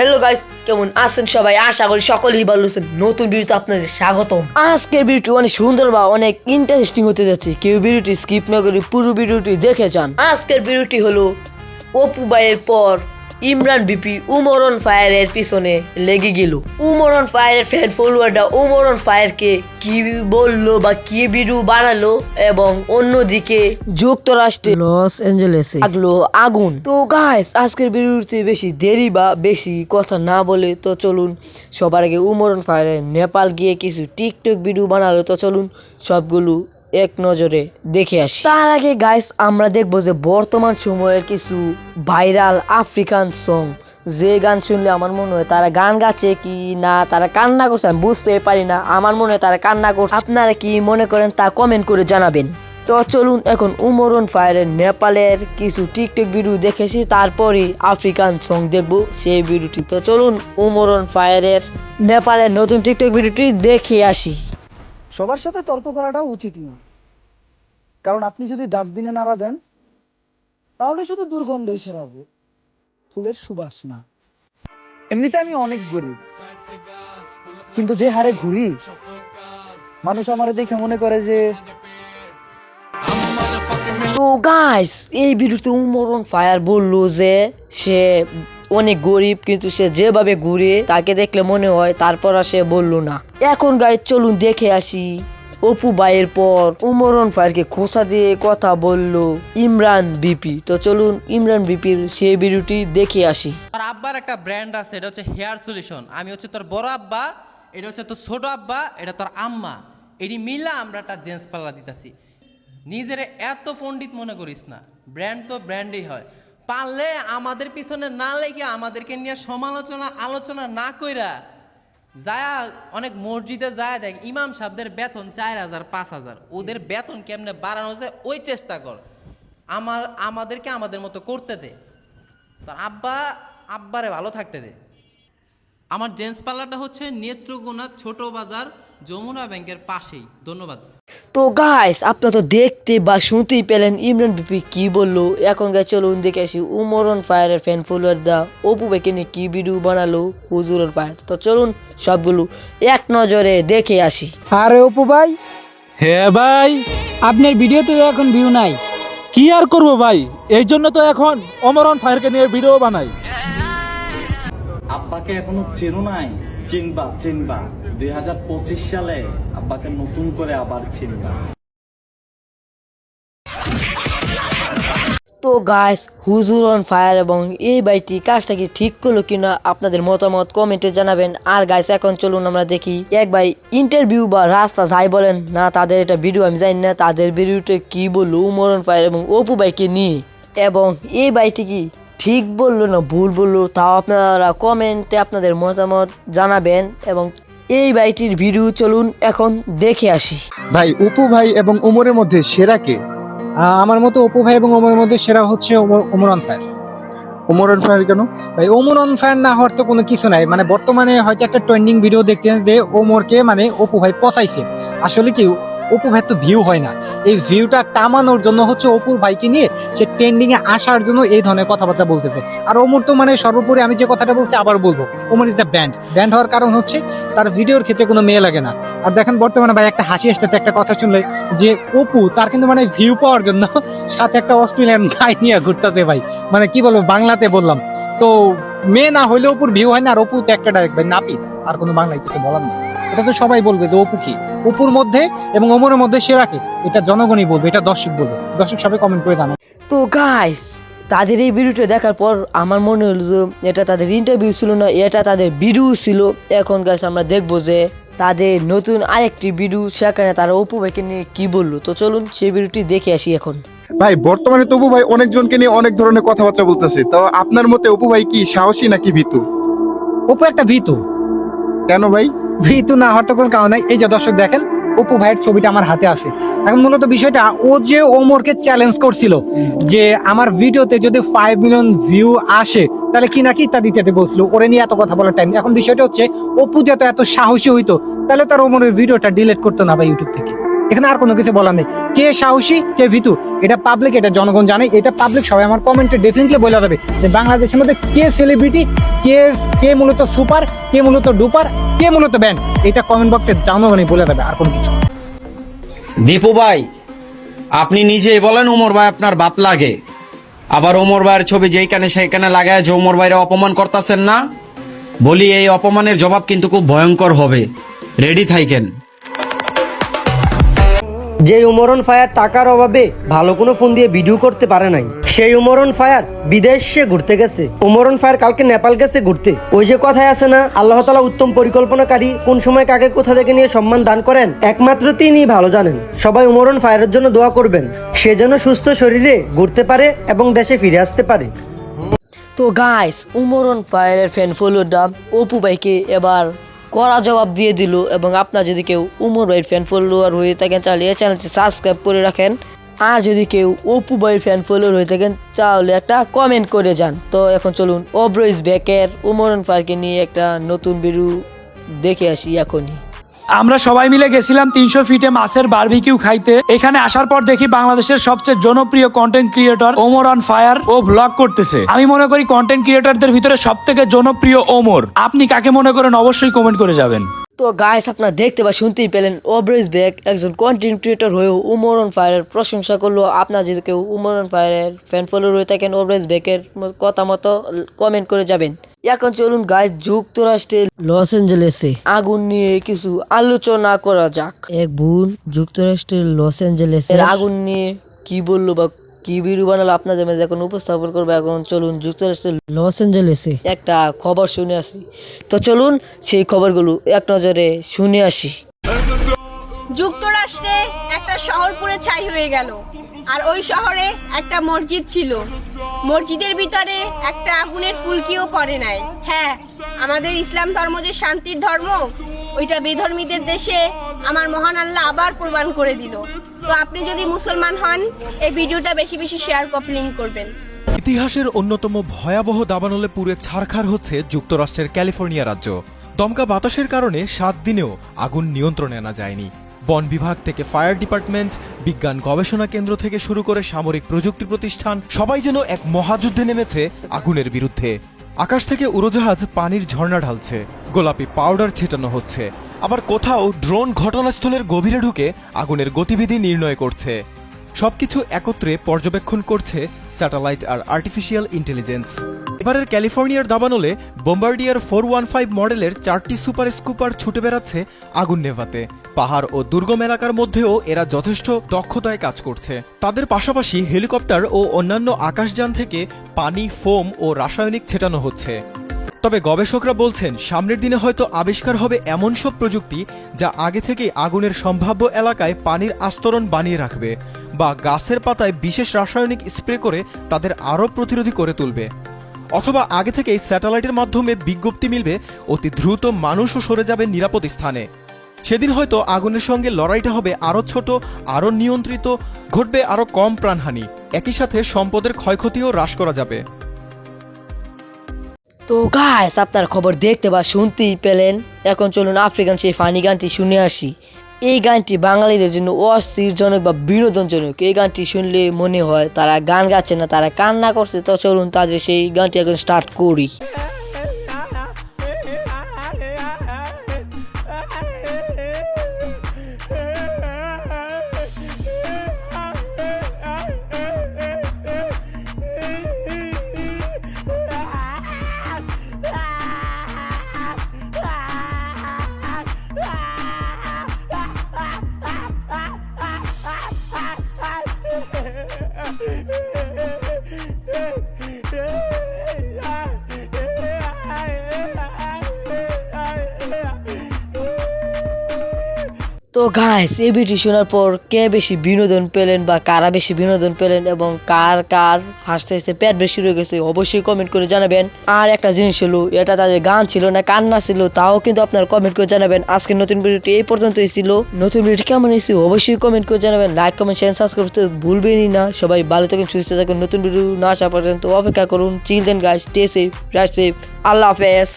Hello guys কেমন আছেন সবাই? আশা করি সকলেই ভালো আছেন। নতুন ভিডিওতে আপনাদের স্বাগতম। আজকের ভিডিওটি অনেক সুন্দর বা অনেক ইন্টারেস্টিং হতে যাচ্ছে। কেউ ভিডিওটি স্কিপ না করে পুরো ভিডিওটি দেখে যান। আজকের ভিডিওটি হলো অপু ভাইয়ের পর ইমরান বিপি উমরন ফায়ারের পিছনে লেগে গেল। উমরন ফায়ারের ফ্যান ফলোয়ারটা উমরন ফায়ারকে কি বলল বা কি ভিডিও বানালো এবং অন্যদিকে যুক্তরাষ্ট্রে লস অ্যাঞ্জেলেসে লাগল আগুন। তো গাইস আজকের ভিডিওতে বেশি দেরি বা বেশি কথা না বলে তো চলুন, সবার আগে উমরন ফায়ারের নেপাল গিয়ে কিছু টিকটক ভিডিও বানালো তো চলুন, সবগুলো এক নজরে দেখে আসি। তার আগে গাইস আমরা দেখব যে বর্তমান সময়ের কিছু ভাইরাল আফ্রিকান সং যে গান শুনলে আমার মনে হয় তারা গান গাচ্ছে কি না তারা কান্না করছে আমি বুঝতে পারি না আমার মনে হয় তারা কান্না করছে। আপনারা কি মনে করেন তা কমেন্ট করে জানাবেন। তো চলুন এখন উমরন ফায়ারের নেপালের কিছু টিকটক ভিডিও দেখেছি তারপরে আফ্রিকান সং দেখব সেই ভিডিওটি তো চলুন উমরন ফায়ারের নেপালের নতুন টিকটক ভিডিওটি দেখে আসি। সবার সাথে তর্ক করাটা উচিত না কারণ আপনি যদি ডাস্টবিনে নাড়া দেন, তাহলে শুধু দুর্গন্ধই সেরাবে ফুলের সুবাস না এমনিতে আমি অনেক গরিব। কিন্তু যে হারে ঘুরি, মানুষ আমার দেখে মনে করে যে, তো গাইস এই ভিডিওতে উমরন ফায়ার বলল যে, সে অনেক গরিব, কিন্তু সে যেভাবে ঘুরে, তাকে দেখলে মনে হয় তারপর আর সে বলল না। এখন গাইস চলুন দেখে আসি। অপু বাইয়ের পর উমরন ফায়ারকে খোসা দিয়ে কথা বলল, ইমরান বিপি। তো চলুন ইমরান বিপির সেই ভিডিওটি দেখে আসি। তোর আব্বার একটা ব্র্যান্ড আছে, এটা হচ্ছে হেয়ার সলিউশন আমি হচ্ছে তোর বড় আব্বা, এটা হচ্ছে তোর ছোট আব্বা, এটা তোর আম্মা। এটি মিলা আমরা একটা জেন্টস পাল্লা দিতেছি। নিজের এত পণ্ডিত মনে করিস না ব্র্যান্ড তো ব্র্যান্ডই হয়। পারলে আমাদের পিছনে না লেগে আমাদেরকে নিয়ে সমালোচনা, আলোচনা না কইরা যায়া অনেক মসজিদে যায় দেখ, ইমাম সাহেবদের বেতন চার হাজার, পাঁচ হাজার। ওদের বেতন কেমনে বাড়ানো যায়, ওই চেষ্টা কর। আমার, আমাদেরকে আমাদের মতো করতে দে। তোর আব্বা, আব্বারে ভালো থাকতে দে। আমার জেন্টস পার্লারটা হচ্ছে নেত্রকোনা ছোট বাজার যমুনা ব্যাংকের পাশেই। ধন্যবাদ। তো গাইস আপনারা তো দেখতে বা শুনতেই পেলেন ইমরান বিপি কি বলল। এখন গাছ চলুন দেখে আসি উমরন ফায়ারের ফ্যান ফলোয়ার দা অপু ভাইকে নিয়ে কি ভিডিও বানালো হুজুরন ফায়ার তো চলুন সবগুলো এক নজরে দেখে আসি। আরে অপু ভাই। হ্যাঁ ভাই আপনার ভিডিওতে তো এখন ভিউ নাই। কি আর করব ভাই? এই জন্য তো এখন অমরন ফায়ারকে নিয়ে ভিডিও বানাই। আব্বাকে এখনও চেনো নাই। চিনবা চিনবা। দুই হাজার পঁচিশ সালে আব্বাকে নতুন করে আবার চিনবা। তো গাইস হুজুর অন ফায়ার এবং এই বাইটি কাজটা কি ঠিক করল কিনা আপনাদের মতামত কমেন্টে জানাবেন। আর গাইস এখন চলুন আমরা দেখি এক ভাই ইন্টারভিউ বা রাস্তা যাই বলেন। না, তাদের এটা ভিডিও আমি জানি না, তাদের ভিডিওতে কি বলল? উমরন ফায়ার এবং অপু ভাইকে নিয়ে। এবং এই বাইটি কি ঠিক বলল না ভুল বলল তাও আপনারা কমেন্টে আপনাদের মতামত জানাবেন এবং এই বাইটির ভিডিও চলুন এখন দেখে আসি। ভাই অপু ভাই এবং ওমরের মধ্যে সেরা কে? আমার মতো অপু ভাই এবং ওমরের মধ্যে সেরা হচ্ছে ওমর- ওমরান ফায়ার। ওমর ফায়ার কেন? ভাই ওমরান ফায়ার না হওয়ার তো কোনো কিছু নাই। মানে বর্তমানে হয়তো একটা ট্রেন্ডিং ভিডিও দেখতেন যে ওমরকে মানে অপু ভাই পচাইছে। আসলে কি অপু ভাই তো ভিউ হয় না। এই ভিউটা কামানোর জন্য হচ্ছে অপুর ভাইকে নিয়ে সে ট্রেন্ডিং এ আসার জন্য এই ধরনের কথাবার্তা বলতেছে। আর ওমর তো মানে সর্বোপরি আমি যে কথাটা বলছি আবার বলব। Omor is the banned banned হওয়ার কারণ হচ্ছে তার ভিডিওর ক্ষেত্রে কোনো মেয়ে লাগে না। আর দেখেন বর্তমানে ভাই একটা হাসি আসতেছে একটা কথা শুনলে যে অপু তার কিন্তু মানে ভিউ পাওয়ার জন্য সাথে একটা অস্ট্রেলিয়ান গাই নিয়ে ঘুরতেছে ভাই। মানে কি বলব, বাংলাতে বললাম। তো মেয়ে না হইলে অপুর ভিউ হয় না, আর অপু তো একটা ডাইরেক্ট ভাই নাপিত, আর কোনো বাংলায় কিছু বলার নেই। এটা তো সবাই বলবে যে অপু কি? অপুর মধ্যে এবং ওমরের মধ্যে সেরাকে এটা জনগণই বলবে, এটা দর্শক বলবে। দর্শক সবাই কমেন্ট করে জানায়। তো গাইস তাদের এই ভিডিওটা দেখার পর আমার মনে হলো যে এটা তাদের ইন্টারভিউ ছিল না, এটা তাদের ভিডিও ছিল। এখন গাইস আমরা দেখব যে তাদের নতুন আরেকটি ভিডিও সেখানে তারা অপু ভাইকে নিয়ে কি বলল। তো চলুন সেই ভিডিওটি দেখে আসি এখন। ভাই বর্তমানে তো অপু ভাই অনেকজনকে নিয়ে অনেক ধরনের কথাবার্তা বলতেছে। তো আপনার মতে অপু ভাই কি সাহসী নাকি ভীতু? অপু একটা ভীতু। কেন ভাই? ভীতু না হওয়ার তো কোনো কারণ নাই। এই যে দর্শক দেখেন অপু ভাইয়ের ছবিটা আমার হাতে আছে। এখন মূলত বিষয়টা ও যে ওমরকে চ্যালেঞ্জ করছিল যে আমার ভিডিওতে যদি ফাইভ মিলিয়ন ভিউ আসে তাহলে কি নাকি ইত্যাদি ইত্যাদি বলছিল। ওরে নিয়ে এত কথা বলার টাইম এখন বিষয়টা হচ্ছে অপু যত এত সাহসী হইতো তাহলে তার ওমরের ভিডিওটা ডিলিট করতো না বা ইউটিউব থেকে। এখানে আর কোনো কিছু বলার নেই। কে সাহসী, কে ভিতু, এটা পাবলিক এটা জনগণ জানে। এটা পাবলিক সবাই আমার কমেন্টে ডেফিনেটলি বলে দেবে যে বাংলাদেশের মধ্যে কে সেলিব্রিটি কে কে মূলত সুপার কে মূলত ডুপার কে মূলত ব্যান্ড এটা কমেন্ট বক্সে জনগণই বলে দেবে আর কোনো কিছু। দীপু ভাই, আপনি নিজেই বলেন ওমর ভাই আপনার বাপ লাগে। আবার ওমর ভাইয়ের ছবি যেইখানে সেইখানে লাগায় যে ওমর ভাইরে অপমান করতেছেন না? বলি এই অপমানের জবাব কিন্তু খুব ভয়ঙ্কর হবে। রেডি থাইকেন। যে উমরন ফায়ার টাকার অভাবে ভালো কোনো ফোন দিয়ে ভিডিও করতে পারে নাই, সেই উমরন ফায়ার বিদেশে ঘুরতে গেছে। উমরন ফায়ার কালকে নেপাল গেছে ঘুরতে। ওই যে কথায় আছে না, আল্লাহ তালা উত্তম পরিকল্পনাকারী কোন সময় কাকে কোথা থেকে নিয়ে সম্মান দান করেন, একমাত্র তিনি ভালো জানেন। সবাই উমরন ফায়ারের জন্য দোয়া করবেন, সে যেন সুস্থ শরীরে ঘুরতে পারে এবং দেশে ফিরে আসতে পারে। তো গাইস উমরন ফায়ারের ফ্যান ফলোডা অপু ভাইকে এবার কড়া জবাব দিয়ে দিল এবং আপনার যদি কেউ উমর ভাইয়ের ফ্যান ফলোয়ার হয়ে থাকেন, তাহলে এই চ্যানেলটি সাবস্ক্রাইব করে রাখেন। আর যদি কেউ অপু ভাইয়ের ফ্যান ফলোয়ার হয়ে থাকেন, তাহলে একটা কমেন্ট করে যান। তো এখন চলুন ওব্রইস ব্যাকের উমরন ফারকে নিয়ে একটা নতুন বিরু দেখে আসি এখনই। আমরা সবাই মিলে গেছিলাম তিনশো ফিটে মাছের বারবিকিউ খাইতে। এখানে আসার পর দেখি বাংলাদেশের সবচেয়ে জনপ্রিয় content creator Omor on fire O blog করতেছে। আমি মনে করি কন্টেন্ট ক্রিয়েটরদের ভিতরে সব থেকে জনপ্রিয় ওমর। আপনি কাকে মনে করেন অবশ্যই কমেন্ট করে যাবেন। তো গাইস আপনারা দেখতে বা শুনতেই পেলেন ওব্রেজ ব্যাক একজন কন্টেন্ট ক্রিয়েটর হয়েও উমরন ফায়ারের প্রশংসা করল। আপনার যদি কেউ উমরন ফায়ারের ফ্যান ফলোয়ার হয়ে থাকেন ওব্রেজ ব্যাকের কথা মতো কমেন্ট করে যাবেন। এখন চলুন গাইস যুক্তরাষ্ট্রের লস অ্যাঞ্জেলেসে আগুন নিয়ে কিছু আলোচনা করা যাক। এক বোন যুক্তরাষ্ট্রের লস অ্যাঞ্জেলেসের আগুন নিয়ে কি বলল বা কি ভিডিও বানালো আপনাদের মাঝে এখন উপস্থাপন করব। এখন চলুন যুক্তরাষ্ট্রের লস অ্যাঞ্জেলেসে একটা খবর শুনে আসি। তো চলুন সেই খবরগুলো এক নজরে শুনে আসি। যুক্তরাষ্ট্রে একটা শহর পুরো ছাই হয়ে গেল। আর ওই শহরে একটা মসজিদ ছিল। মসজিদের ভিতরে একটা আগুনের ফুলকিও পড়ে নাই। হ্যাঁ আমাদের ইসলাম ধর্ম যে শান্তির ধর্ম, ওইটা বেধর্মীদের দেশে আমার মহান আল্লাহ আবার প্রমাণ করে দিল। তো আপনি যদি মুসলমান হন, এই ভিডিওটা বেশি বেশি শেয়ার কপলিং করবেন। ইতিহাসের অন্যতম ভয়াবহ দাবানলে পুড়ে ছারখার হচ্ছে যুক্তরাষ্ট্রের ক্যালিফোর্নিয়া রাজ্য। দমকা বাতাসের কারণে সাত দিনেও আগুন নিয়ন্ত্রণে আনা যায়নি। বন বিভাগ থেকে ফায়ার ডিপার্টমেন্ট, বিজ্ঞান গবেষণা কেন্দ্র থেকে শুরু করে সামরিক প্রযুক্তি প্রতিষ্ঠান, সবাই যেন এক মহাযুদ্ধে নেমেছে আগুনের বিরুদ্ধে। আকাশ থেকে উড়োজাহাজ পানির ঝর্ণা ঢালছে, গোলাপি পাউডার ছেটানো হচ্ছে। আবার কোথাও ড্রোন ঘটনাস্থলের গভীরে ঢুকে আগুনের গতিবিধি নির্ণয় করছে। সবকিছু একত্রে পর্যবেক্ষণ করছে স্যাটেলাইট আর আর্টিফিশিয়াল ইন্টেলিজেন্স। এবারের ক্যালিফোর্নিয়ার দাবানলে বোম্বার্ডিয়ার ফোর ওয়ান ফাইভ মডেলের চারটি সুপার স্কুপার ছুটে বেড়াচ্ছে আগুন নেভাতে। পাহাড় ও দুর্গম এলাকার মধ্যেও এরা যথেষ্ট দক্ষতায় কাজ করছে। তাদের পাশাপাশি হেলিকপ্টার ও অন্যান্য আকাশযান থেকে পানি, ফোম ও রাসায়নিক ছেটানো হচ্ছে। তবে গবেষকরা বলছেন, সামনের দিনে হয়তো আবিষ্কার হবে এমন সব প্রযুক্তি যা আগে থেকেই আগুনের সম্ভাব্য এলাকায় পানির আস্তরণ বানিয়ে রাখবে বা গাছের পাতায় বিশেষ রাসায়নিক স্প্রে করে তাদের আরও প্রতিরোধী করে তুলবে। অথবা আগে থেকেই স্যাটেলাইটের মাধ্যমে বিজ্ঞপ্তি মিলবে, অতি দ্রুত মানুষও সরে যাবে নিরাপদ স্থানে। সেদিন হয়তো আগুনের সঙ্গে লড়াইটা হবে আরও ছোট আরও নিয়ন্ত্রিত, ঘটবে আরও কম প্রাণহানি। একই সাথে সম্পদের ক্ষয়ক্ষতিও হ্রাস করা যাবে। তো গাইস আপনার খবর দেখতে বা শুনতেই পেলেন? এখন চলুন আফ্রিকান সেই ফানি গানটি শুনে আসি। এই গানটি বাঙালিদের জন্য অস্থিরজনক বা বিনোদনজনক। এই গানটি শুনলে মনে হয় তারা গান গাচ্ছে না, তারা কান্না করছে। তো চলুন তাদের সেই গানটি এখন স্টার্ট করি। তো গাইস এই ভিডিও শোনার পর কে বেশি বিনোদন পেলেন বা কারা বেশি বিনোদন পেলেন এবং কার কার হাসতে হাসতে পেট বেশি রয়ে গেছে, অবশ্যই কমেন্ট করে জানাবেন। আর একটা জিনিস হলো, এটা তাদের গান ছিল না, কান্না ছিল, তাও কিন্তু আপনার কমেন্ট করে জানাবেন। আজকে নতুন ভিডিওটি এই পর্যন্তই ছিল। নতুন ভিডিওটি কেমন এসেছে অবশ্যই কমেন্ট করে জানাবেন। লাইক কমেন্ট শেয়ার সাবস্ক্রাইব করতে ভুলবেনই না। সবাই ভালো থাকুন, সুস্থ থাকুন। নতুন ভিডিও না আসা পর্যন্ত অপেক্ষা করুন। Children guys stay safe right safe Allah হাফেজ।